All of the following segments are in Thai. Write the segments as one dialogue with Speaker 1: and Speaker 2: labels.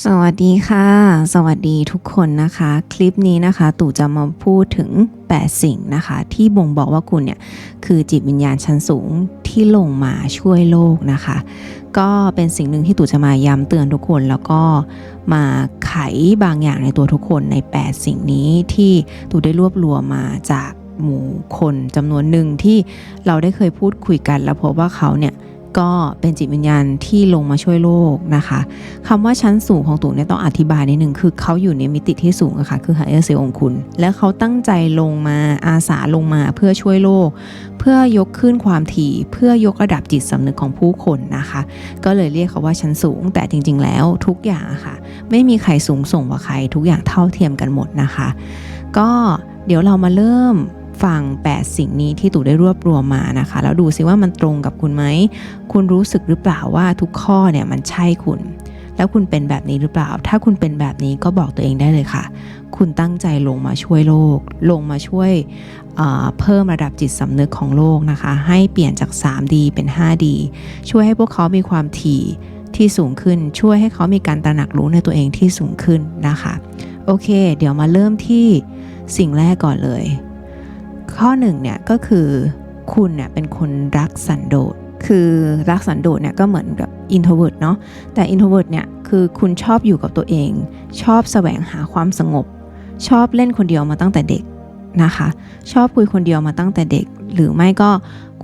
Speaker 1: สวัสดีค่ะ สวัสดีทุกคนนะคะ คลิปนี้นะคะ ตู่จะมาพูดถึง 8 สิ่งนะคะ ที่บ่งบอกว่าคุณเนี่ย คือจิตวิญญาณชั้นสูงที่ลงมาช่วยโลกนะคะ ก็เป็นสิ่งหนึ่งที่ตู่จะมาย้ำเตือนทุกคนแล้วก็มาไขบางอย่างในตัวทุกคนใน 8 สิ่งนี้ที่ตู่ได้รวบรวมมาจากหมู่คนจำนวนหนึ่งที่เราได้เคยพูดคุยกัน แล้วพบว่าเขาเนี่ย ก็เป็นจิตวิญญาณที่ลงมาช่วยโลกนะคะคำว่าชั้นสูงของตู่เนี่ยต้องอธิบายนิดหนึ่งคือเขาอยู่ในมิติที่สูงอะค่ะคือหาเอเซลของคุณ และเขาตั้งใจลงมาอาสาลงมาเพื่อช่วยโลก เพื่อยกขึ้นความถี่เพื่อยกระดับจิตสำนึกของผู้คนนะคะ ก็เลยเรียกเขาว่าชั้นสูง แต่จริง ๆ แล้วทุกอย่างอะค่ะ ไม่มีใครสูงส่งกว่าใคร ทุกอย่างเท่าเทียมกันหมดนะคะ ก็เดี๋ยวเรามาเริ่ม ฟัง 8 สิ่งนี้ที่ตู่ได้รวบรวมมานะคะ แล้วดูซิว่ามันตรงกับคุณไหม คุณรู้สึกหรือเปล่าว่าทุกข้อเนี่ยมันใช่คุณ แล้วคุณเป็นแบบนี้หรือเปล่า ถ้าคุณเป็นแบบนี้ก็บอกตัวเองได้เลยค่ะ คุณตั้งใจลงมาช่วยโลก ลงมาช่วยเเพิ่มระดับจิตสำนึกของโลกนะคะ ให้เปลี่ยนจาก 3D เป็น 5D ช่วยให้พวกเขามีความถี่ที่สูงขึ้น ช่วยให้เขามีการตระหนักรู้ในตัวเองที่สูงขึ้นนะคะ โอเค เดี๋ยวมาเริ่มที่สิ่งแรกก่อนเลย ข้อหนึ่งเนี่ยก็คือคุณเนี่ยเป็นคนรักสันโดษ คือรักสันโดษเนี่ยก็เหมือนกับ introvert เนาะ แต่ introvert เนี่ยคือคุณชอบอยู่กับตัวเอง ชอบแสวงหาความสงบ ชอบเล่นคนเดียวมาตั้งแต่เด็กนะคะ ชอบคุยคนเดียวมาตั้งแต่เด็ก หรือไม่ก็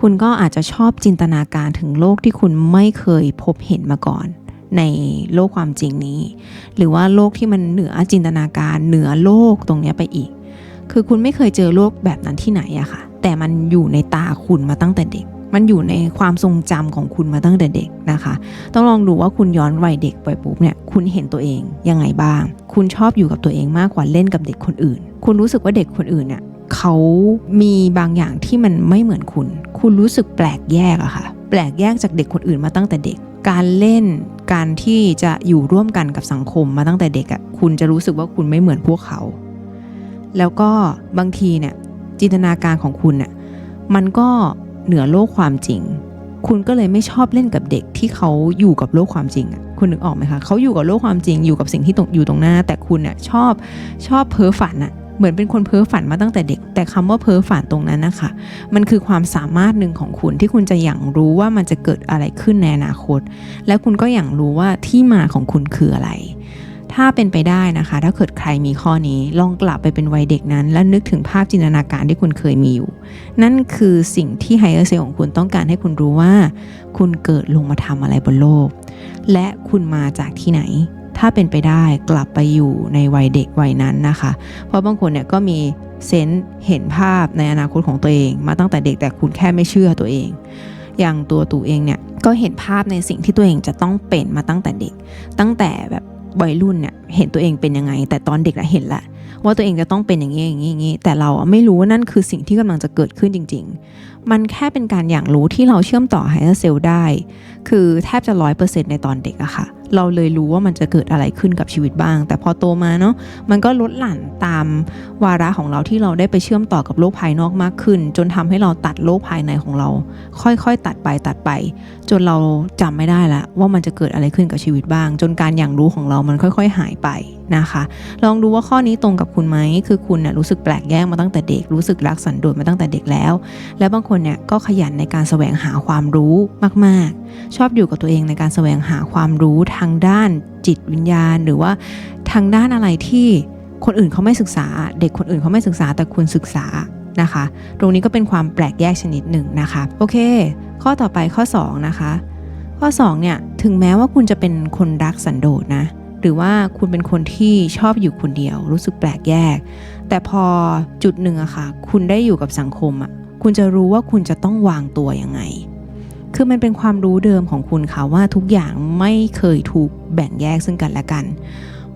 Speaker 1: คุณก็อาจจะชอบจินตนาการถึงโลกที่คุณไม่เคยพบเห็นมาก่อนในโลกความจริงนี้ หรือว่าโลกที่มันเหนือจินตนาการเหนือโลกตรงนี้ไปอีก คือคุณไม่เคยเจอโลกแบบนั้นที่ไหนอะค่ะ แต่มันอยู่ในตาคุณมาตั้งแต่เด็ก มันอยู่ในความทรงจำของคุณมาตั้งแต่เด็กนะคะ ต้องลองดูว่าคุณย้อนวัยเด็กไปปุ๊บเนี่ย คุณเห็นตัวเองยังไงบ้าง คุณชอบอยู่กับตัวเองมากกว่าเล่นกับเด็กคนอื่น คุณรู้สึกว่าเด็กคนอื่นเนี่ยเขามีบางอย่างที่มันไม่เหมือนคุณ คุณรู้สึกแปลกแยกอะค่ะ แปลกแยกจากเด็กคนอื่นมาตั้งแต่เด็ก การเล่น การที่จะอยู่ร่วมกันกับสังคมมาตั้งแต่เด็กอะคุณจะรู้สึกว่าคุณไม่เหมือนพวกเขา แล้วก็บางทีเนี่ยจินตนาการของคุณเนี่ยมันก็เหนือโลกความจริง คุณก็เลยไม่ชอบเล่นกับเด็กที่เขาอยู่กับโลกความจริงอะคุณนึกออกไหมคะเขาอยู่กับโลกความจริงอยู่กับสิ่งที่ตรงอยู่ตรงหน้า แต่คุณเนี่ยชอบชอบเพ้อฝันอะเหมือนเป็นคนเพ้อฝันมาตั้งแต่เด็ก แต่คำว่าเพ้อฝันตรงนั้นนะคะ มันคือความสามารถหนึ่งของคุณที่คุณจะอย่างรู้ว่ามันจะเกิดอะไรขึ้นในอนาคต และคุณก็อย่างรู้ว่าที่มาของคุณคืออะไร ถ้าเป็นไปได้นะคะ ถ้าเกิดใครมีข้อนี้ลองกลับไปเป็นวัยเด็กนั้น และนึกถึงภาพจินตนาการที่คุณเคยมีอยู่ นั่นคือสิ่งที่ไฮเออร์เซลของคุณต้องการให้คุณรู้ว่า คุณเกิดลงมาทำอะไรบนโลก และคุณมาจากที่ไหน ถ้าเป็นไปได้กลับไปอยู่ในวัยเด็กวัยนั้นนะคะ เพราะบางคนเนี่ยก็มีเซนส์เห็นภาพในอนาคตของตัวเอง มาตั้งแต่เด็กแต่คุณแค่ไม่เชื่อตัวเองอย่างตัวตูเองเนี่ยก็เห็นภาพในสิ่งที่ตัวเองจะต้องเป็นมาตั้งแต่เด็ก ตั้งแต่แบบ วัยรุ่นเนี่ยเห็นตัวเองเป็นยังไง แต่ตอนเด็กอะเห็นและว่าตัวเองจะต้องเป็นอย่างนี้อย่างนี้อย่างนี้แต่เราไม่รู้ว่านั่นคือสิ่งที่กำลังจะเกิดขึ้นจริง ๆ มันแค่เป็นการอย่างรู้ที่เราเชื่อมต่อไฮเออร์เซลได้ คือแทบจะร้อยเปอร์เซ็นต์ในตอนเด็กอะค่ะ เราเลยรู้ว่ามันจะเกิดอะไรขึ้นกับชีวิตบ้าง แต่พอโตมาเนาะ มันก็ลดหลั่นตามวาระของเราที่เราได้ไปเชื่อมต่อกับโลกภายนอกมากขึ้น จนทำให้เราตัดโลกภายในของเรา ค่อยๆ ตัดไปตัดไป จนเราจำไม่ได้ละว่ามันจะเกิดอะไรขึ้นกับชีวิตบ้าง จนการอย่างรู้ของเรามันค่อย ๆ หายไปนะคะ ลองดูว่าข้อนี้ตรงกับคุณไหม คือคุณนี่ยรู้สึกแปลกแยกมาตั้งแต่เด็ก รู้สึกรักสันโดษมาตั้งแต่เด็กแล้ว และบางคนเนี่ยก็ขยันในการแสวงหาความรู้มาก ๆ ชอบอยู่กับตัวเองในการแสวงหาความรู้ทางด้านจิตวิญญาณ หรือว่าทางด้านอะไรที่คนอื่นเขาไม่ศึกษา เด็กคนอื่นเขาไม่ศึกษาแต่คุณศึกษานะคะ ตรงนี้ก็เป็นความแปลกแยกชนิดหนึ่งนะคะ โอเค ข้อต่อไปข้อ 2 นะคะ ข้อ 2 เนี่ย ถึงแม้ว่าคุณจะเป็นคนรักสันโดษนะ หรือว่าคุณเป็นคนที่ชอบอยู่คนเดียว รู้สึกแปลกแยก แต่พอจุดหนึ่งอะค่ะ คุณได้อยู่กับสังคมอะ คุณจะรู้ว่าคุณจะต้องวางตัวยังไง คือมันเป็นความรู้เดิมของคุณค่ะว่าทุกอย่างไม่เคยถูกแบ่งแยกซึ่งกันและกัน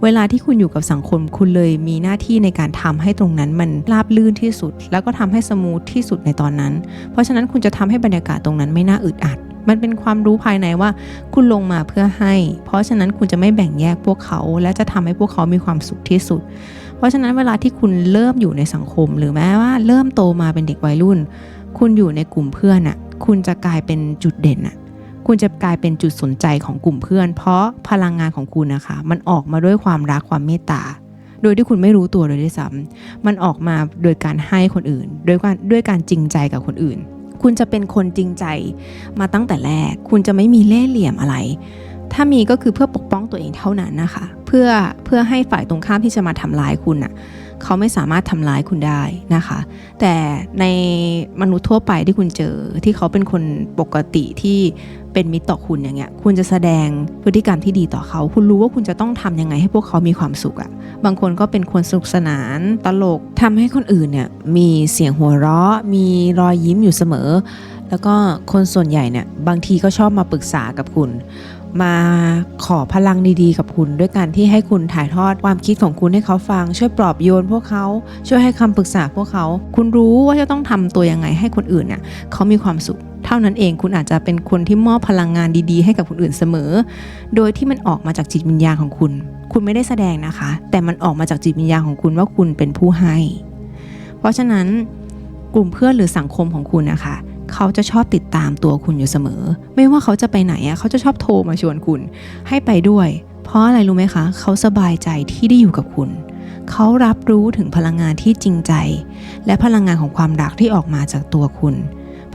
Speaker 1: เวลาที่คุณอยู่กับสังคมคุณเลยมีหน้าที่ในการทำให้ตรงนั้นมันราบลื่นที่สุด แล้วก็ทำให้สมูทที่สุดในตอนนั้น เพราะฉะนั้นคุณจะทำให้บรรยากาศตรงนั้นไม่น่าอึดอัดมันเป็นความรู้ภายในว่าคุณลงมาเพื่อให้ เพราะฉะนั้นคุณจะไม่แบ่งแยกพวกเขา และจะทำให้พวกเขามีความสุขที่สุด ราะฉะนั้นเวลาที่คุณเริ่มอยู่ในสังคม หรือแม้ว่าเริ่มโตมาเป็นเด็กวัยรุ่น คุณอยู่ในกลุ่มเพื่อนอะคุณจะกลายเป็นจุดเด่นอะคุณจะกลายเป็นจุดสนใจของกลุ่มเพื่อน เพราะพลังงานของคุณนะคะ มันออกมาด้วยความรักความเมตตา โดยที่คุณไม่รู้ตัวเลยด้วยซ้ำมันออกมาโดยการให้คนอื่น โดยการด้วยการจริงใจกับคนอื่น คุณจะเป็นคนจริงใจมาตั้งแต่แรก คุณจะไม่มีเล่ห์เหลี่ยมอะไร ถ้ามีก็คือเพื่อปกป้องตัวเองเท่านั้นนะคะ เพื่อเพื่อให้ฝ่ายตรงข้ามที่จะมาทำร้ายคุณน่ะเขาไม่สามารถทำร้ายคุณได้นะคะ แต่ในมนุษย์ทั่วไปที่คุณเจอที่เขาเป็นคนปกติที่เป็นมิตรต่อคุณอย่างเงี้ย คุณจะแสดงพฤติกรรมที่ดีต่อเขา คุณรู้ว่าคุณจะต้องทำยังไงให้พวกเขามีความสุขอะบางคนก็เป็นคนสนุกสนานตลกทำให้คนอื่นเนี่ยมีเสียงหัวเราะ มีรอยยิ้มอยู่เสมอ แล้วก็คนส่วนใหญ่เนี่ยบางทีก็ชอบมาปรึกษากับคุณ มาขอพลังดีๆ กับคุณ ด้วยการที่ให้คุณถ่ายทอดความคิดของคุณให้เขาฟัง ช่วยปลอบโยนพวกเขา ช่วยให้คำปรึกษาพวกเขา คุณรู้ว่าจะต้องทำตัวยังไงให้คนอื่นเนี่ยเขามีความสุข เท่านั้นเองคุณอาจจะเป็นคนที่มอบพลังงานดีๆ ให้กับคนอื่นเสมอ โดยที่มันออกมาจากจิตวิญญาณของคุณ คุณไม่ได้แสดงนะคะ แต่มันออกมาจากจิตวิญญาณของคุณว่าคุณเป็นผู้ให้ เพราะฉะนั้นกลุ่มเพื่อนหรือสังคมของคุณนะคะ เขาจะชอบติดตามตัวคุณอยู่เสมอ ไม่ว่าเขาจะไปไหนอะเขาจะชอบโทรมาชวนคุณ ให้ไปด้วย เพราะอะไรรู้ไหมคะ เขาสบายใจที่ได้อยู่กับคุณ เขารับรู้ถึงพลังงานที่จริงใจ และพลังงานของความรักที่ออกมาจากตัวคุณ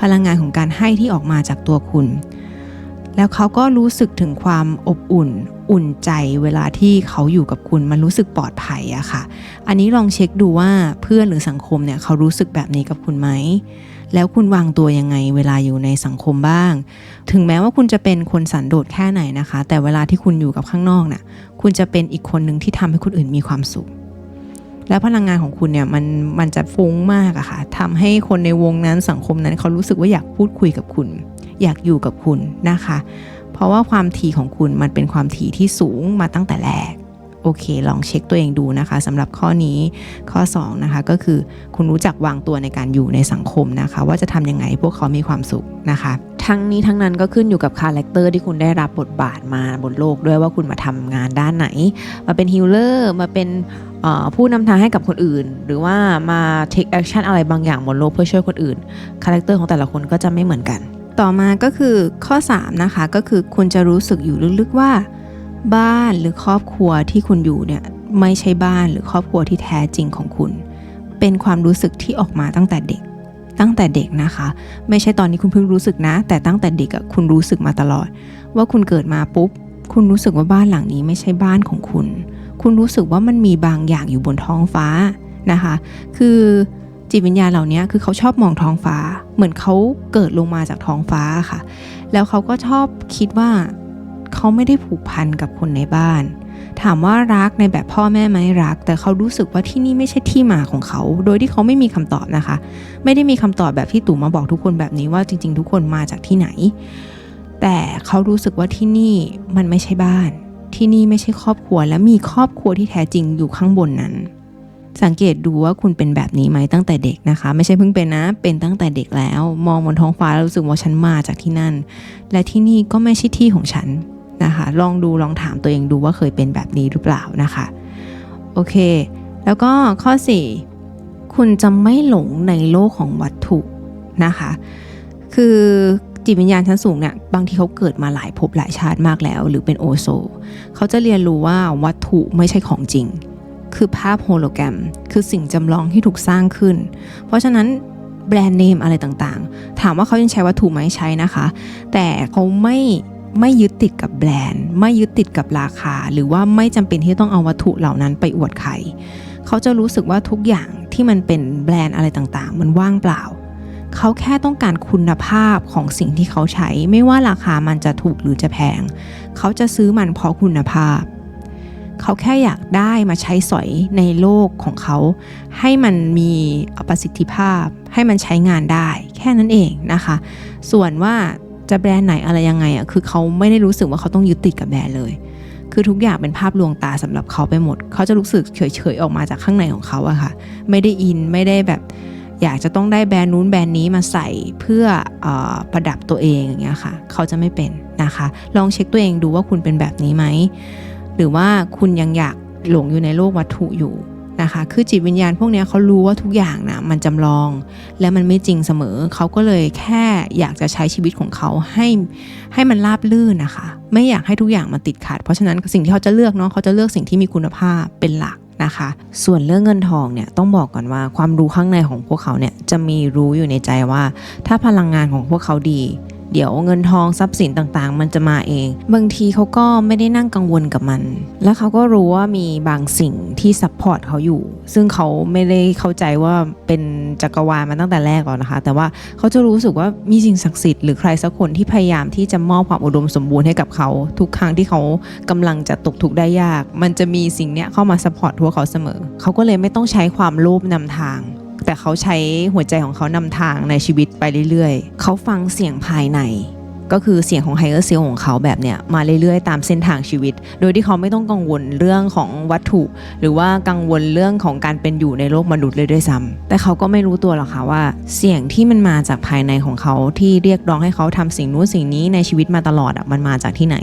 Speaker 1: พลังงานของการให้ที่ออกมาจากตัวคุณ แล้วเขาก็รู้สึกถึงความอบอุ่น อุ่นใจเวลาที่เขาอยู่กับคุณมันรู้สึกปลอดภัยอะค่ะ อันนี้ลองเช็คดูว่าเพื่อนหรือสังคมเนี่ยเขารู้สึกแบบนี้กับคุณไหม แล้วคุณวางตัวยังไงเวลาอยู่ในสังคมบ้าง ถึงแม้ว่าคุณจะเป็นคนสันโดษแค่ไหนนะคะ แต่เวลาที่คุณอยู่กับข้างนอกน่ะคุณจะเป็นอีกคนหนึ่งที่ทำให้คนอื่นมีความสุข แล้วพลังงานของคุณเนี่ยมันมันจะฟุ้งมากอะค่ะทำให้คนในวงนั้นสังคมนั้นเขารู้สึกว่าอยากพูดคุยกับคุณ อยากอยู่กับคุณนะคะ เพราะว่าความถี่ของคุณมันเป็นความถี่ที่สูงมาตั้งแต่แรก โอเค ลองเช็คตัวเองดูนะคะสำหรับข้อนี้ข้อ2นะคะก็คือคุณรู้จักวางตัวในการอยู่ในสังคมนะคะ ว่าจะทำยังไงให้พวกเขามีความสุขนะคะ ทั้งนี้ทั้งนั้นก็ขึ้นอยู่กับคาแรคเตอร์ที่คุณได้รับบทบาทมาบนโลกด้วยว่าคุณมาทำงานด้านไหน มาเป็นฮิลเลอร์มาเป็นเอ่อผู้นำทางให้กับคนอื่น หรือว่ามา take action อะไรบางอย่างบนโลกเพื่อช่วยคนอื่นคาแรคเตอร์ของแต่ละคนก็จะไม่เหมือนกัน ต่อมาก็คือข้อ3นะคะก็คือคุณจะรู้สึกอยู่ลึกๆว่า บ้านหรือครอบครัวที่คุณอยู่เนี่ยไม่ใช่บ้านหรือครอบครัวที่แท้จริงของคุณ เป็นความรู้สึกที่ออกมาตั้งแต่เด็ก ตั้งแต่เด็กนะคะ ไม่ใช่ตอนนี้คุณเพิ่งรู้สึกนะ แต่ตั้งแต่เด็กอะคุณรู้สึกมาตลอด ว่าคุณเกิดมาปุ๊บ คุณรู้สึกว่าบ้านหลังนี้ไม่ใช่บ้านของคุณ คุณรู้สึกว่ามันมีบางอย่างอยู่บนท้องฟ้านะคะ คือจิตวิญญาณเหล่านี้คือเขาชอบมองท้องฟ้า เหมือนเขาเกิดลงมาจากท้องฟ้าค่ะ แล้วเขาก็ชอบคิดว่า เขาไม่ได้ผูกพันกับคนในบ้าน ถามว่ารักในแบบพ่อแม่ไหมรัก แต่เขารู้สึกว่าที่นี่ไม่ใช่ที่มาของเขา โดยที่เขาไม่มีคำตอบนะคะ ไม่ได้มีคำตอบแบบที่ตู่มาบอกทุกคนแบบนี้ว่าจริง ๆ ทุกคนมาจากที่ไหน แต่เขารู้สึกว่าที่นี่มันไม่ใช่บ้าน ที่นี่ไม่ใช่ครอบครัว และมีครอบครัวที่แท้จริงอยู่ข้างบนนั้นสังเกตดูว่าคุณเป็นแบบนี้ไหมตั้งแต่เด็กนะคะ ไม่ใช่เพิ่งเป็นนะ เป็นตั้งแต่เด็กแล้ว มองบนท้องฟ้าแล้วรู้สึกว่าฉันมาจากที่นั่น และที่นี่ก็ไม่ใช่ที่ของฉัน นะคะ ลองดูลองถามตัวเองดูว่าเคยเป็นแบบนี้หรือเปล่านะคะ โอเค แล้วก็ข้อ 4 คุณจะไม่หลงในโลกของวัตถุนะคะ คือจิตวิญญาณชั้นสูงเนี่ยบางทีเขาเกิดมาหลายภพหลายชาติมากแล้ว หรือเป็นโอโซ เขาจะเรียนรู้ว่าวัตถุไม่ใช่ของจริง คือภาพโฮโลแกรม คือสิ่งจำลองที่ถูกสร้างขึ้น เพราะฉะนั้นแบรนด์เนมอะไรต่างๆ ถามว่าเขายังใช้วัตถุไหมใช้นะคะ แต่เขาไม่ ไม่ยึดติดกับแบรนด์ ไม่ยึดติดกับราคา หรือว่าไม่จำเป็นที่ต้องเอาวัตถุเหล่านั้นไปอวดใคร เขาจะรู้สึกว่าทุกอย่างที่มันเป็นแบรนด์อะไรต่างๆ มันว่างเปล่า เขาแค่ต้องการคุณภาพของสิ่งที่เขาใช้ ไม่ว่าราคามันจะถูกหรือจะแพง เขาจะซื้อมันเพราะคุณภาพ เขาแค่อยากได้มาใช้สอยในโลกของเขา ให้มันมีประสิทธิภาพ ให้มันใช้งานได้ แค่นั้นเองนะคะ ส่วนว่า จะแบรนด์ไหนอะไรยังไงอะคือเขาไม่ได้รู้สึกว่าเขาต้องยึดติดกับแบรนด์เลย คือทุกอย่างเป็นภาพลวงตาสำหรับเขาไปหมด เขาจะรู้สึกเฉยๆออกมาจากข้างในของเขาอะค่ะ ไม่ได้อินไม่ได้แบบ อยากจะต้องได้แบรนด์นู้นแบรนด์นี้มาใส่เพื่อเออประดับตัวเองอย่างเงี้ยค่ะ เขาจะไม่เป็นนะคะ ลองเช็คตัวเองดูว่าคุณเป็นแบบนี้ไหมหรือว่าคุณยังอยากหลงอยู่ในโลกวัตถุอยู่ นะคะ คือจิตวิญญาณพวกนี้เขารู้ว่าทุกอย่างนะมันจำลอง และมันไม่จริงเสมอ เขาก็เลยแค่อยากจะใช้ชีวิตของเขาให้ให้มันราบลื่นนะคะ ไม่อยากให้ทุกอย่างมันติดขัด เพราะฉะนั้นสิ่งที่เขาจะเลือกเนาะเขาจะเลือกสิ่งที่มีคุณภาพเป็นหลักนะคะ ส่วนเรื่องเงินทองเนี่ยต้องบอกก่อนว่าความรู้ข้างในของพวกเขาเนี่ยจะมีรู้อยู่ในใจว่า ถ้าพลังงานของพวกเขาดี เดี๋ยวเงินทองทรัพย์สินต่างๆ มันจะมาเอง บางทีเขาก็ไม่ได้นั่งกังวลกับมัน แล้วเขาก็รู้ว่ามีบางสิ่งที่ซัพพอร์ตเขาอยู่ ซึ่งเขาไม่ได้เข้าใจว่าเป็นจักรวาลมาตั้งแต่แรกหรอกนะคะ แต่ว่าเขาจะรู้สึกว่ามีสิ่งศักดิ์สิทธิ์หรือใครสักคนที่พยายามที่จะมอบความอุดมสมบูรณ์ให้กับเขาทุกครั้งที่เขากำลังจะตกทุกข์ได้ยาก มันจะมีสิ่งเนี้ยเข้ามาซัพพอร์ตพวเขาเสมอ เขาก็เลยไม่ต้องใช้ความโลภนำทาง แต่เขาใช้หัวใจของเขานำทางในชีวิตไปเรื่อยๆ เขาฟังเสียงภายใน ก็คือเสียงของไฮเออร์เซลของเขาแบบเนี้ยมาเรื่อยๆ ตามเส้นทางชีวิต โดยที่เขาไม่ต้องกังวลเรื่องของวัตถุ หรือว่ากังวลเรื่องของการเป็นอยู่ในโลกมนุษย์เลยด้วยซ้ำแต่เขาก็ไม่รู้ตัวหรอกค่ะว่า เสียงที่มันมาจากภายในของเขาที่เรียกร้องให้เขาทำสิ่งนู้นสิ่งนี้ในชีวิตมาตลอดอะมันมาจากที่ไหน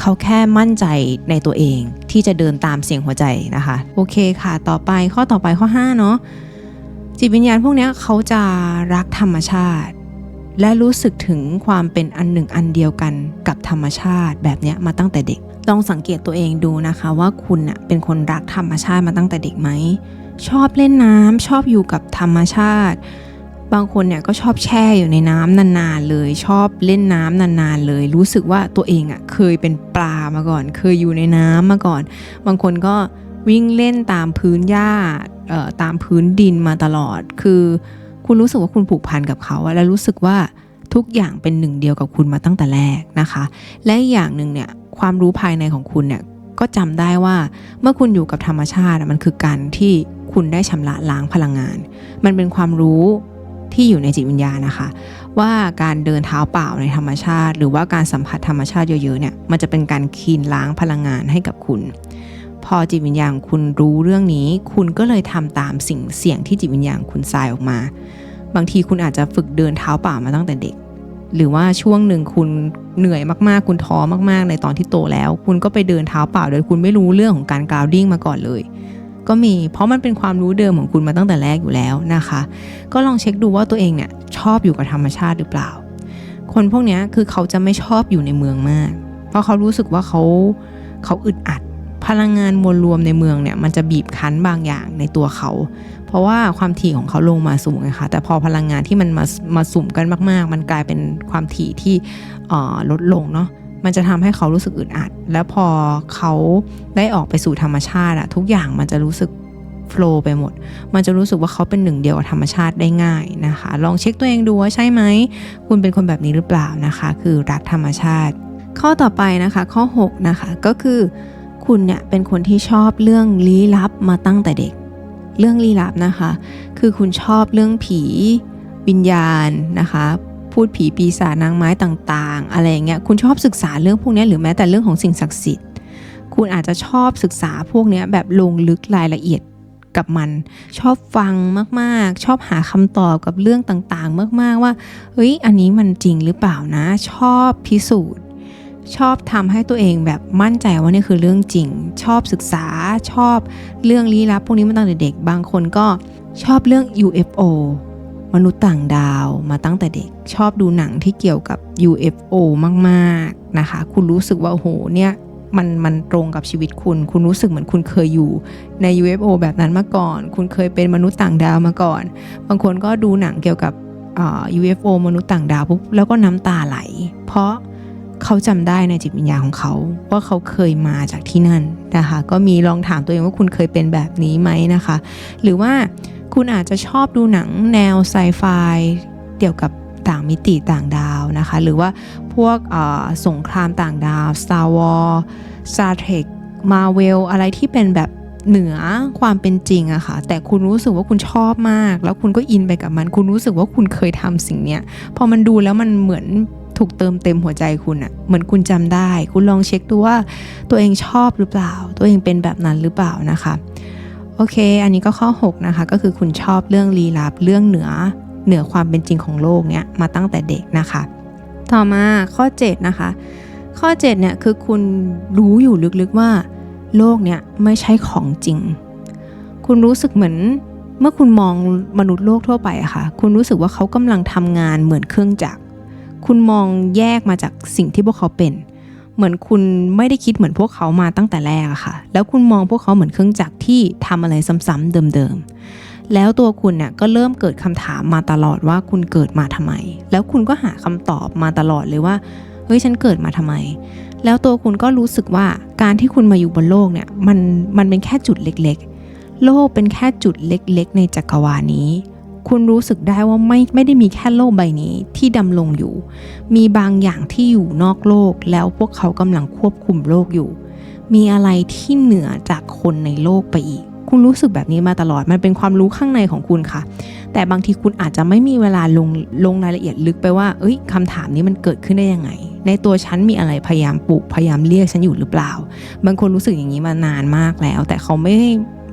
Speaker 1: เขาแค่มั่นใจในตัวเองที่จะเดินตามเสียงหัวใจนะคะ โอเคค่ะ ต่อไปข้อต่อไปข้อ 5 เนาะ จิตวิญญาณพวกนี้เขาจะรักธรรมชาติ และรู้สึกถึงความเป็นอันหนึ่งอันเดียวกันกับธรรมชาติแบบนี้มาตั้งแต่เด็ก ลองสังเกตตัวเองดูนะคะ ว่าคุณเป็นคนรักธรรมชาติมาตั้งแต่เด็กไหมชอบเล่นน้ำชอบอยู่กับธรรมชาติ บางคนเนี่ยก็ชอบแช่อยู่ในน้ำนานๆเลย ชอบเล่นน้ำนานๆเลย รู้สึกว่าตัวเองอะ่ะเคยเป็นปลามาก่อน เคยอยู่ในน้ำมาก่อน บางคนก็ วิ่งเล่นตามพื้นหญ้าตามพื้นดินมาตลอด คือคุณรู้สึกว่าคุณผูกพันกับเขาและรู้สึกว่าทุกอย่างเป็นหนึ่งเดียวกับคุณมาตั้งแต่แรกนะคะ และอีกอย่างหนึ่งเนี่ยความรู้ภายในของคุณเนี่ยก็จำได้ว่าเมื่อคุณอยู่กับธรรมชาติมันคือการที่คุณได้ชำระล้างพลังงาน มันเป็นความรู้ที่อยู่ในจิตวิญญาณนะคะ ว่าการเดินเท้าเปล่าในธรรมชาติ หรือว่าการสัมผัสธรรมชาติเยอะๆเนี่ยมันจะเป็นการคีนล้างพลังงานให้กับคุณ อจิตวิญญาณคุณรู้เรื่องนี้ คุณก็เลยทำตามสิ่งเสี่ยงที่จิตวิญญาณคุณทรายออกมา บางทีคุณอาจจะฝึกเดินเท้าเปล่ามาตั้งแต่เด็ก หรือว่าช่วงหนึ่งคุณเหนื่อยมากๆ คุณท้อมากๆ ในตอนที่โตแล้ว คุณก็ไปเดินเท้าเปล่าโดยคุณไม่รู้เรื่องของการกราวดิ้งมาก่อนเลย ก็มีเพราะมันเป็นความรู้เดิมของคุณมาตั้งแต่แรกอยู่แล้วนะคะ ก็ลองเช็คดูว่าตัวเองเนี่ยชอบอยู่กับธรรมชาติหรือเปล่า คนพวกนี้คือเขาจะไม่ชอบอยู่ในเมืองมาก เพราะเขารู้สึกว่าเขาเขาอึดอัด พลังงานมวลรวมในเมืองเนี่ยมันจะบีบคั้นบางอย่างในตัวเขา เพราะว่าความถี่ของเขาลงมาสูงไงคะแต่พอพลังงานที่มันมามาสุ่มกันมากๆ มันกลายเป็นความถี่ที่ลดลงเนาะมันจะทำให้เขารู้สึกอึดอัด แล้วพอเขาได้ออกไปสู่ธรรมชาติอะทุกอย่างมันจะรู้สึกโฟล์ไปหมด มันจะรู้สึกว่าเขาเป็นหนึ่งเดียวกับธรรมชาติได้ง่ายนะคะ ลองเช็คตัวเองดูว่าใช่ไหม คุณเป็นคนแบบนี้หรือเปล่านะคะ คือรักธรรมชาติ ข้อต่อไปนะคะ ข้อ 6 นะคะ ก็คือ คุณเนี่ยเป็นคนที่ชอบเรื่องลี้ลับมาตั้งแต่เด็ก เรื่องลี้ลับนะคะ คือคุณชอบเรื่องผีวิญญาณนะคะ พูดผีปีศาจนางไม้ต่างๆ อะไรอย่างเงี้ยคุณชอบศึกษาเรื่องพวกนี้หรือแม้แต่เรื่องของสิ่งศักดิ์สิทธิ์ คุณอาจจะชอบศึกษาพวกนี้แบบลงลึกรายละเอียดกับมันชอบฟังมากๆ ชอบหาคำตอบกับเรื่องต่างๆ มากๆว่าเฮ้ยอันนี้มันจริงหรือเปล่านะ ชอบพิสูจน์ ชอบทำให้ตัวเองแบบมั่นใจว่านี่คือเรื่องจริง ชอบศึกษาชอบเรื่องลี้ลับพวกนี้มาตั้งแต่เด็ก บางคนก็ชอบเรื่อง UFO มนุษย์ต่างดาวมาตั้งแต่เด็ก ชอบดูหนังที่เกี่ยวกับ UFO มากๆนะคะ คุณรู้สึกว่าโอ้โหเนี่ยมันมันตรงกับชีวิตคุณ คุณรู้สึกเหมือนคุณเคยอยู่ใน UFO แบบนั้นมาก่อน คุณเคยเป็นมนุษย์ต่างดาวมาก่อน บางคนก็ดูหนังเกี่ยวกับอ่า UFO มนุษย์ต่างดาวปุ๊บแล้วก็น้ำตาไหล เพราะ เขาจำได้ในจิตวิญญาณของเขา ว่าเขาเคยมาจากที่นั่นนะคะ ก็มีลองถามตัวเองว่าคุณเคยเป็นแบบนี้ไหมนะคะ หรือว่าคุณอาจจะชอบดูหนังแนวไซไฟเกี่ยวกับต่างมิติต่างดาวนะคะ หรือว่าพวกสงครามต่างดาว Star Wars Star Trek Marvel อะไรที่เป็นแบบเหนือความเป็นจริงอะค่ะ แต่คุณรู้สึกว่าคุณชอบมาก แล้วคุณก็อินไปกับมัน คุณรู้สึกว่าคุณเคยทำสิ่งเนี้ย พอมันดูแล้วมันเหมือน ถูกเติมเต็มหัวใจคุณอะเหมือนคุณจำได้ คุณลองเช็คดูว่าตัวเองชอบหรือเปล่า ตัวเองเป็นแบบนั้นหรือเปล่านะคะโอเค อันนี้ก็ข้อ 6 นะคะ ก็คือคุณชอบเรื่องลี้ลับ เรื่องเหนือ เหนือความเป็นจริงของโลกเนี่ยมาตั้งแต่เด็กนะคะ ต่อมาข้อ 7 นะคะ ข้อ 7 เนี่ยคือคุณรู้อยู่ลึกๆว่า โลกเนี่ยไม่ใช่ของจริง คุคุณรู้สึกเหมือนเมื่อคุณมองมนุษย์โลกทั่วไปอะค่ะ คุณรู้สึกว่าเขากำลังทำงานเหมือนเครื่องจักร คุณมองแยกมาจากสิ่งที่พวกเขาเป็น เหมือนคุณไม่ได้คิดเหมือนพวกเขามาตั้งแต่แรกอะค่ะ แล้วคุณมองพวกเขาเหมือนเครื่องจักรที่ทำอะไรซ้ำๆเดิมๆ แล้วตัวคุณเนี่ยก็เริ่มเกิดคำถามมาตลอดว่าคุณเกิดมาทำไม แล้วคุณก็หาคำตอบมาตลอดเลยว่า เฮ้ยฉันเกิดมาทำไม แล้วตัวคุณก็รู้สึกว่าการที่คุณมาอยู่บนโลกเนี่ยมันมันเป็นแค่จุดเล็ก ๆ โลกเป็นแค่จุดเล็ก ๆ ในจักรวาลนี้ คุณรู้สึกได้ว่าไม่ไม่ได้มีแค่โลกใบนี้ที่ดำรงอยู่ มีบางอย่างที่อยู่นอกโลกแล้วพวกเขากำลังควบคุมโลกอยู่ มีอะไรที่เหนือจากคนในโลกไปอีก คุณรู้สึกแบบนี้มาตลอดมันเป็นความรู้ข้างในของคุณค่ะ แต่บางทีคุณอาจจะไม่มีเวลาลงลงรายละเอียดลึกไปว่า เอ้ยคำถามนี้มันเกิดขึ้นได้ยังไง ในตัวฉันมีอะไรพยายามปลุกพยายามเรียกฉันอยู่หรือเปล่า บางคนรู้สึกอย่างนี้มานานมากแล้ว แต่เขาไม่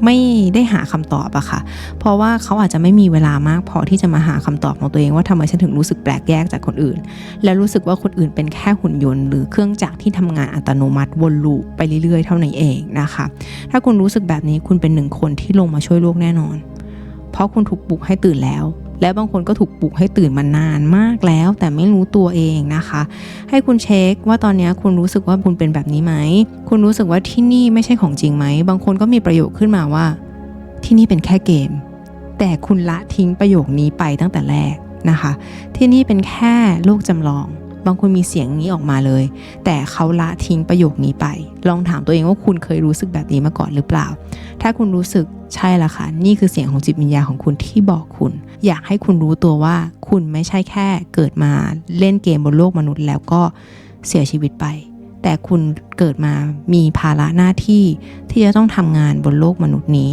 Speaker 1: ไม่ได้หาคำตอบอะค่ะ เพราะว่าเขาอาจจะไม่มีเวลามากพอที่จะมาหาคำตอบของตัวเองว่าทำไมฉันถึงรู้สึกแปลกแยกจากคนอื่น และรู้สึกว่าคนอื่นเป็นแค่หุ่นยนต์หรือเครื่องจักรที่ทำงานอัตโนมัติวนลูปไปเรื่อยๆ เท่านั้นเองนะคะ ถ้าคุณรู้สึกแบบนี้คุณเป็นหนึ่งคนที่ลงมาช่วยโลกแน่นอน เพราะคุณถูกปลุกให้ตื่นแล้ว และบางคนก็ถูกปลุกให้ตื่นมานานมากแล้ว แต่ไม่รู้ตัวเองนะคะ ให้คุณเช็คว่าตอนนี้คุณรู้สึกว่าคุณเป็นแบบนี้ไหม คุณรู้สึกว่าที่นี่ไม่ใช่ของจริงไหม บางคนก็มีประโยคขึ้นมาว่า ที่นี่เป็นแค่เกม แต่คุณละทิ้งประโยคนี้ไปตั้งแต่แรกนะคะ ที่นี่เป็นแค่โลกจำลอง บางคนมีเสียงนี้ออกมาเลย แต่เขาละทิ้งประโยคนี้ไป ลองถามตัวเองว่าคุณเคยรู้สึกแบบนี้มาก่อนหรือเปล่า ถ้าคุณรู้สึกใช่ละค่ะ นี่คือเสียงของจิตวิญญาณของคุณที่บอกคุณ อยากให้คุณรู้ตัวว่าคุณไม่ใช่แค่เกิดมาเล่นเกมบนโลกมนุษย์ แล้วก็เสียชีวิตไป แต่คุณเกิดมามีภาระหน้าที่ที่จะต้องทำงานบนโลกมนุษย์นี้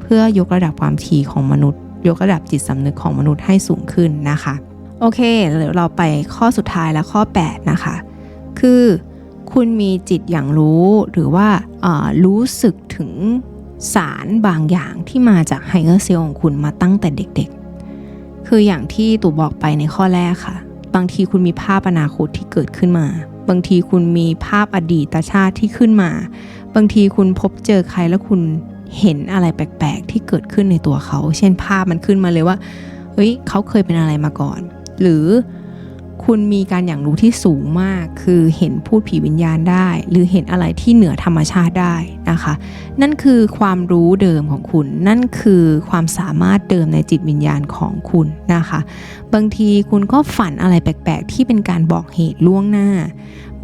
Speaker 1: เพื่อยกระดับความถี่ของมนุษย์ ยกระดับจิตสำนึกของมนุษย์ให้สูงขึ้นนะคะ โอเคเดี๋ยวเราไปข้อสุดท้ายและข้อ 8 นะคะ คือคุณมีจิตอย่างรู้หรือว่าอ่ารู้สึกถึงสารบางอย่างที่มาจากไฮเออร์เซลของคุณมาตั้งแต่เด็กๆ คืออย่างที่ตู่บอกไปในข้อแรกค่ะ บางทีคุณมีภาพอนาคตที่เกิดขึ้นมา บางทีคุณมีภาพอดีตชาติที่ขึ้นมา บางทีคุณพบเจอใครแล้วคุณเห็นอะไรแปลกๆ ที่เกิดขึ้นในตัวเขา เช่นภาพมันขึ้นมาเลยว่า เฮ้ย เขาเคยเป็นอะไรมาก่อน หรือคุณมีการอย่างรู้ที่สูงมาก คือเห็นพูดผีวิญญาณได้ หรือเห็นอะไรที่เหนือธรรมชาติได้นะคะ นั่นคือความรู้เดิมของคุณ นั่นคือความสามารถเดิมในจิตวิญญาณของคุณนะคะ บางทีคุณก็ฝันอะไรแปลกๆ ที่เป็นการบอกเหตุล่วงหน้า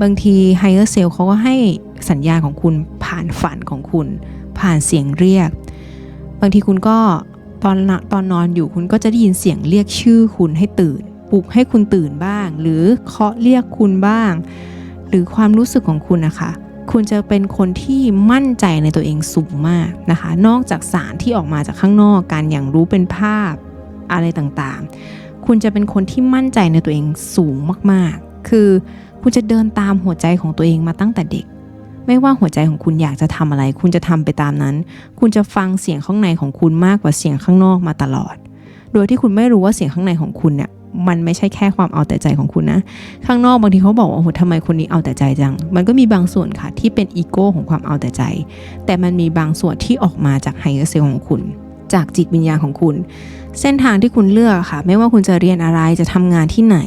Speaker 1: บางทีไฮเออร์เซลเขาก็ให้สัญญาณของคุณผ่านฝันของคุณ ผ่านเสียงเรียก บางทีคุณก็ตอนตอนนอนอยู่คุณก็จะได้ยินเสียงเรียกชื่อคุณให้ตื่น ปลุกให้คุณตื่นบ้าง หรือเคาะเรียกคุณบ้าง หรือความรู้สึกของคุณนะคะ คุณจะเป็นคนที่มั่นใจในตัวเองสูงมากนะคะ นอกจากสารที่ออกมาจากข้างนอกการอย่างรู้เป็นภาพอะไรต่างๆ คุณจะเป็นคนที่มั่นใจในตัวเองสูงมากๆ คือคุณจะเดินตามหัวใจของตัวเองมาตั้งแต่เด็กไม่ว่าหัวใจของคุณอยากจะทำอะไร คุณจะทำไปตามนั้น คุณจะฟังเสียงข้างในของคุณมากกว่าเสียงข้างนอกมาตลอด โดยที่คุณไม่รู้ว่าเสียงข้างในของคุณเนี่ย มันไม่ใช่แค่ความเอาแต่ใจของคุณนะ ข้างนอกบางทีเขาบอกว่าโอ้โหทำไมคนนี้เอาแต่ใจจัง มันก็มีบางส่วนค่ะที่เป็นอีโก้ของความเอาแต่ใจ แต่มันมีบางส่วนที่ออกมาจากไฮเออร์เซลของคุณ จากจิตวิญญาณของคุณ เส้นทางที่คุณเลือกค่ะ ไม่ว่าคุณจะเรียนอะไรจะทำงานที่ไหน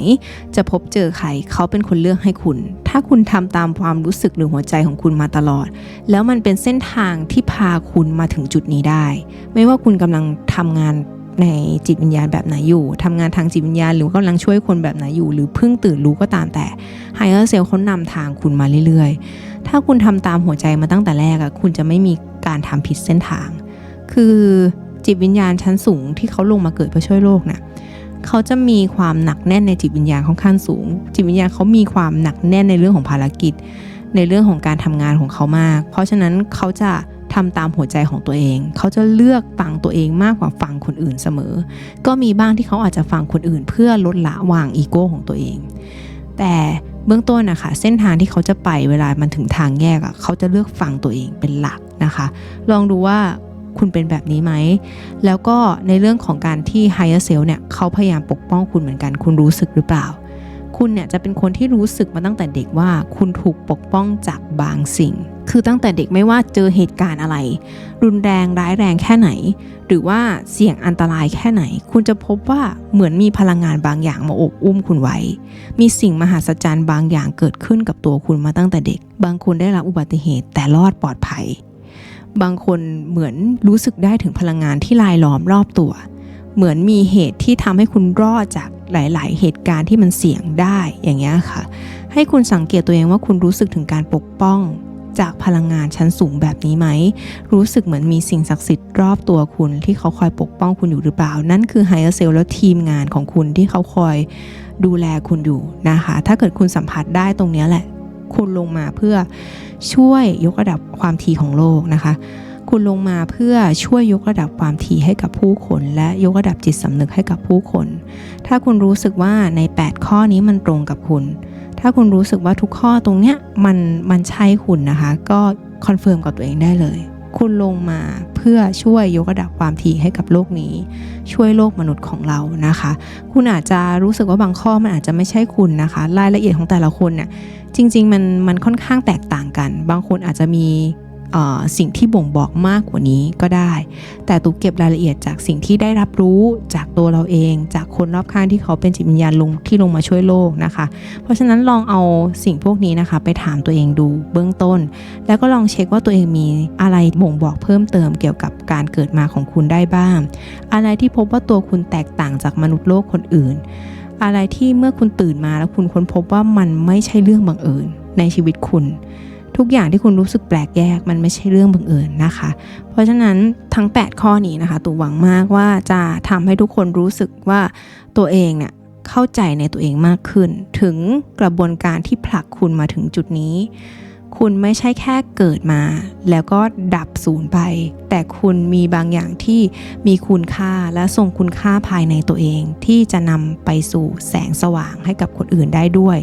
Speaker 1: จะพบเจอใครเขาเป็นคนเลือกให้คุณ ถ้าคุณทำตามความรู้สึกหรือหัวใจของคุณมาตลอด แล้วมันเป็นเส้นทางที่พาคุณมาถึงจุดนี้ได้ ไม่ว่าคุณกำลังทำงาน ในจิตวิญญาณแบบไหนอยู่ทำงานทางจิตวิญญาณ หรือกำลังช่วยคนแบบไหนอยู่ หรือเพิ่งตื่นรู้ก็ตามแต่ไฮเออร์เซลเขานำทางคุณมาเรื่อยๆ ถ้าคุณทำตามหัวใจมาตั้งแต่แรกอะคุณจะไม่มีการทำผิดเส้นทาง คือจิตวิญญาณชั้นสูงที่เขาลงมาเกิดเพื่อช่วยโลกน่ะเขาจะมีความหนักแน่นในจิตวิญญาณค่อนข้างสูง จิตวิญญาณเขามีความหนักแน่นในเรื่องของภารกิจ ในเรื่องของการทำงานของเขามาก เพราะฉะนั้นเขาจะ ทำตามหัวใจของตัวเอง เขาจะเลือกฟังตัวเองมากกว่าฟังคนอื่นเสมอ ก็มีบ้างที่เขาอาจจะฟังคนอื่น เพื่อลดละวางอีโก้ของตัวเอง แต่เบื้องต้นนะคะเส้นทางที่เขาจะไปเวลามันถึงทางแยกอะ่ะเขาจะเลือกฟังตัวเองเป็นหลักนะคะ ลองดูว่าคุณเป็นแบบนี้ไหม แล้วก็ในเรื่องของการที่ higher self เนี่ยเขาพยายามปกป้องคุณเหมือนกัน คุณรู้สึกหรือเปล่า คุณเนี่ยจะเป็นคนที่รู้สึกมาตั้งแต่เด็กว่า คุณถูกปกป้องจากบางสิ่ง คือตั้งแต่เด็กไม่ว่าเจอเหตุการณ์อะไร รุนแรงร้ายแรงแค่ไหน หรือว่าเสี่ยงอันตรายแค่ไหน คุณจะพบว่าเหมือนมีพลังงานบางอย่างมาอบอุ้มคุณไว้ มีสิ่งมหัศจรรย์บางอย่างเกิดขึ้นกับตัวคุณมาตั้งแต่เด็ก บางคนได้รับอุบัติเหตุแต่รอดปลอดภัย บางคนเหมือนรู้สึกได้ถึงพลังงานที่ลายล้อมรอบตัว เหมือนมีเหตุที่ทำให้คุณรอดจากหลาย ๆ เหตุการณ์ที่มันเสี่ยงได้อย่างเงี้ยค่ะ ให้คุณสังเกตตัวเองว่าคุณรู้สึกถึงการปกป้องจากพลังงานชั้นสูงแบบนี้ไหม รู้สึกเหมือนมีสิ่งศักดิ์สิทธิ์รอบตัวคุณที่เขาคอยปกป้องคุณอยู่หรือเปล่า นั่นคือไฮเออร์เซลแล้วทีมงานของคุณที่เขาคอยดูแลคุณอยู่นะคะ ถ้าเกิดคุณสัมผัสได้ตรงนี้แหละ คุณลงมาเพื่อช่วยยกระดับความถี่ของโลกนะคะ คุณลงมาเพื่อช่วยยกระดับความถี่ให้กับผู้คน และยกระดับจิตสำนึกให้กับผู้คน ถ้าคุณรู้สึกว่าใน 8 ข้อนี้มันตรงกับคุณ ถ้าคุณรู้สึกว่าทุกข้อตรงเนี้ยมันมันใช่คุณนะคะ ก็คอนเฟิร์มกับตัวเองได้เลย คุณลงมาเพื่อช่วยยกระดับความถี่ให้กับโลกนี้ ช่วยโลกมนุษย์ของเรานะคะ คุณอาจจะรู้สึกว่าบางข้อมันอาจจะไม่ใช่คุณนะคะ รายละเอียดของแต่ละคนเนี่ยจริง ๆ มันมันค่อนข้างแตกต่างกัน บางคนอาจจะมี สิ่งที่บ่งบอกมากกว่านี้ก็ได้ แต่ตุ๊กเก็บรายละเอียดจากสิ่งที่ได้รับรู้จากตัวเราเอง จากคนรอบข้างที่เขาเป็นจิตวิญญาณลงที่ลงมาช่วยโลกนะคะ เพราะฉะนั้นลองเอาสิ่งพวกนี้นะคะ ไปถามตัวเองดูเบื้องต้น แล้วก็ลองเช็คว่าตัวเองมีอะไรบ่งบอกเพิ่มเติมเกี่ยวกับการเกิดมาของคุณได้บ้าง อะไรที่พบว่าตัวคุณแตกต่างจากมนุษย์โลกคนอื่น อะไรที่เมื่อคุณตื่นมาแล้วคุณค้นพบว่ามันไม่ใช่เรื่องบังเอิญในชีวิตคุณ ทุกอย่างที่คุณรู้สึกแปลกแยกมันไม่ใช่เรื่องบังเอิญนะคะ เพราะฉะนั้นทั้ง 8 ข้อนี้นะคะตูหวังมากว่าจะทำให้ทุกคนรู้สึกว่าตัวเองเนี่ยเข้าใจในตัวเองมากขึ้น ถึงกระบวนการที่ผลักคุณมาถึงจุดนี้ คุณไม่ใช่แค่เกิดมา แล้วก็ดับสูญไป แต่คุณมีบางอย่างที่มีคุณค่าและทรงคุณค่าภายในตัวเอง ที่จะนำไปสู่แสงสว่างให้กับคนอื่นได้ด้วย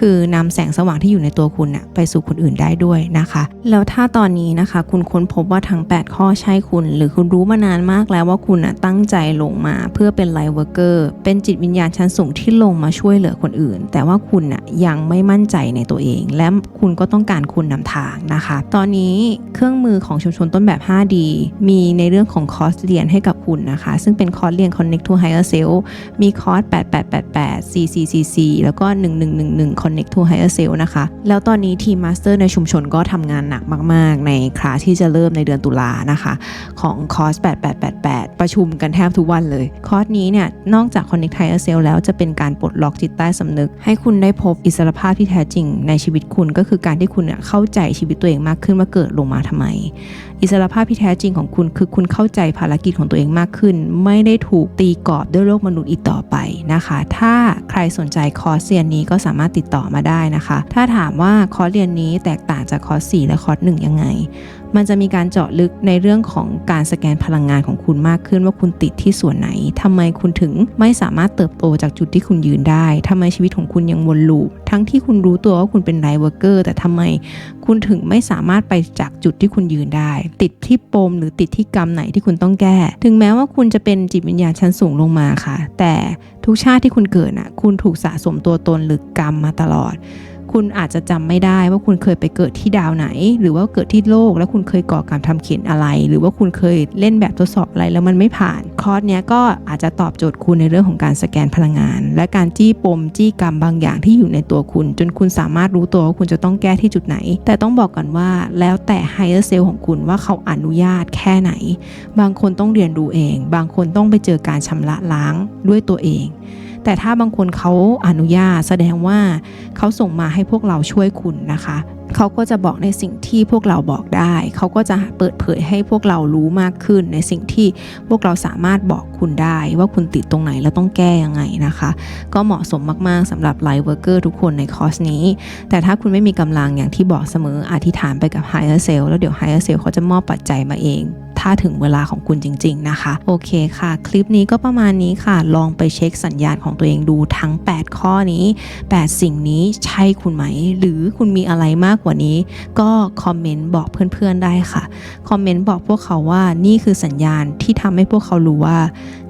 Speaker 1: คือนำแสงสว่างที่อยู่ในตัวคุณน่ะไปสู่คนอื่นได้ด้วยนะคะ แล้วถ้าตอนนี้นะคะ คุณค้นพบว่าทั้ง 8 ข้อใช่คุณ หรือคุณรู้มานานมากแล้วว่าคุณน่ะตั้งใจลงมาเพื่อเป็นไลท์เวอร์เกอร์เป็นจิตวิญญาณชั้นสูงที่ลงมาช่วยเหลือคนอื่น แต่ว่าคุณน่ะยังไม่มั่นใจในตัวเอง และคุณก็ต้องการคุณนำทางนะคะ ตอนนี้เครื่องมือของชุมชนต้นแบบ 5D มีในเรื่องของคอร์สเรียนให้กับคุณนะคะ ซึ่งเป็นคอร์สเรียน Connect to Higher Self มีคอร์ส 8888 CCCC แล้วก็ 1111 Connect to Higher Self นะคะ แล้วตอนนี้ทีมมาสเตอร์ในชุมชนก็ทำงานหนักมาก ๆ ในคลาสที่จะเริ่มในเดือนตุลานะคะ ของคอร์ส 8888 ประชุมกันแทบทุกวันเลย คอร์สนี้เนี่ย นอกจาก Connect Higher Self แล้วจะเป็นการปลดล็อกจิตใต้สำนึก ให้คุณได้พบอิสรภาพที่แท้จริงในชีวิตคุณก็คือการที่คุณเข้าใจชีวิตตัวเองมากขึ้นว่าเกิดลงมาทำไม อิสรภาพที่แท้จริงของคุณ คือคุณเข้าใจภารกิจของตัวเองมากขึ้น ไม่ได้ถูกตีกรอบด้วยโลกมนุษย์อีกต่อไปนะคะ ถ้าใครสนใจคอร์สเรียนนี้ก็สามารถติดต่อมาได้นะคะ ถ้าถามว่าคอร์สเรียนนี้แตกต่างจากคอร์ส4และคอร์ส1ยังไง มันจะมีการเจาะลึกในเรื่องของการสแกนพลังงานของคุณมากขึ้นว่าคุณติดที่ส่วนไหนทำไมคุณถึงไม่สามารถเติบโตจากจุดที่คุณยืนได้ทำไมชีวิตของคุณยังวนลูปทั้งที่คุณรู้ตัวว่าคุณเป็นไลท์เวอร์เกอร์แต่ทำไมคุณถึงไม่สามารถไปจากจุดที่คุณยืนได้ ติดที่ปมหรือติดที่กรรมไหนที่คุณต้องแก้ ถึงแม้ว่าคุณจะเป็นจิตวิญญาณชั้นสูงลงมาค่ะ แต่ทุกชาติที่คุณเกิดน่ะ คุณถูกสะสมตัวตนหรือกรรมมาตลอด คุณอาจจะจำไม่ได้ว่าคุณเคยไปเกิดที่ดาวไหน หรือว่าเกิดที่โลก แล้วคุณเคยก่อการทำเขียนอะไร หรือว่าคุณเคยเล่นแบบทดสอบอะไรแล้วมันไม่ผ่านคอร์สเนี้ยก็อาจจะตอบโจทย์คุณในเรื่องของการสแกนพลังงาน และการจี้ปมจี้กรรมบางอย่างที่อยู่ในตัวคุณ จนคุณสามารถรู้ตัวว่าคุณจะต้องแก้ที่จุดไหน แต่ต้องบอกก่อนว่าแล้วแต่ higher self ของคุณว่าเขาอนุญาตแค่ไหน บางคนต้องเรียนรู้เอง บางคนต้องไปเจอการชำระล้างด้วยตัวเอง แต่ถ้าบางคนเขาอนุญาตแสดงว่าเขาส่งมาให้พวกเราช่วยคุณนะคะเขาก็จะบอกในสิ่งที่พวกเราบอกได้ เขาก็จะเปิดเผยให้พวกเรารู้มากขึ้น ในสิ่งที่พวกเราสามารถบอกคุณได้ ว่าคุณติดตรงไหนแล้วต้องแก้ยังไงนะคะ ก็เหมาะสมมากๆสำหรับไลฟ์เวอร์เกอร์ทุกคนในคอร์สนี้ แต่ถ้าคุณไม่มีกำลังอย่างที่บอกเสมออธิษฐานไปกับ Higher Self แล้วเดี๋ยว Higher Self เขาจะมอบปัจจัยมาเอง ถ้าถึงเวลาของคุณจริง ๆ นะคะ โอเคค่ะ คลิปนี้ก็ประมาณนี้ค่ะ ลองไปเช็คสัญญาณของตัวเองดูทั้ง 8 ข้อนี้ 8 สิ่งนี้ใช่คุณไหม หรือคุณมีอะไรมากกว่านี้ ก็คอมเมนต์บอกเพื่อนๆได้ค่ะ คอมเมนต์บอกพวกเขาว่านี่คือสัญญาณที่ทำให้พวกเขารู้ว่า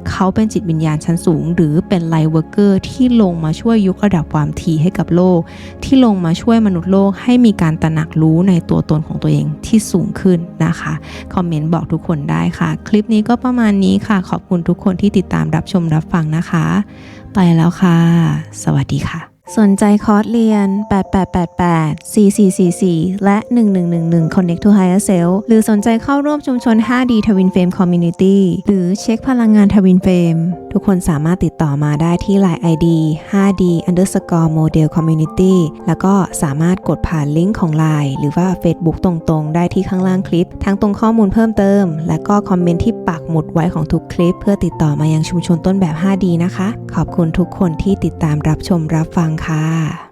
Speaker 1: เขาเป็นจิตวิญญาณชั้นสูง หรือเป็นไลท์เวอร์เกอร์ที่ลงมาช่วยยกระดับความถี่ให้กับโลก ที่ลงมาช่วยมนุษย์โลกให้มีการตระหนักรู้ในตัวตนของตัวเองที่สูงขึ้นนะคะ คอมเมนต์บอกทุกคนได้ค่ะ คลิปนี้ก็ประมาณนี้ค่ะ ขอบคุณทุกคนที่ติดตามรับชมรับฟังนะคะ ไปแล้วค่ะ สวัสดีค่ะ สนใจคอร์สเรียน 8888 4444 และ 1111 Connect to Higher Self หรือสนใจเข้าร่วมชุมชน 5D Twin Flame Community หรือเช็คพลังงาน Twin Flame ทุกคนสามารถติดต่อมาได้ที่ Line ID 5D underscore model community แล้วก็สามารถกดผ่านลิงก์ของ Line หรือว่า Facebook ตรงๆ ได้ที่ข้างล่างคลิป ทั้งตรงข้อมูลเพิ่มเติม และก็คอมเมนต์ที่ปักหมุดไว้ของทุกคลิป เพื่อติดต่อมายังชุมชนต้นแบบ 5D นะคะ ขอบคุณทุกคนที่ติดตามรับชมรับฟังค่ะ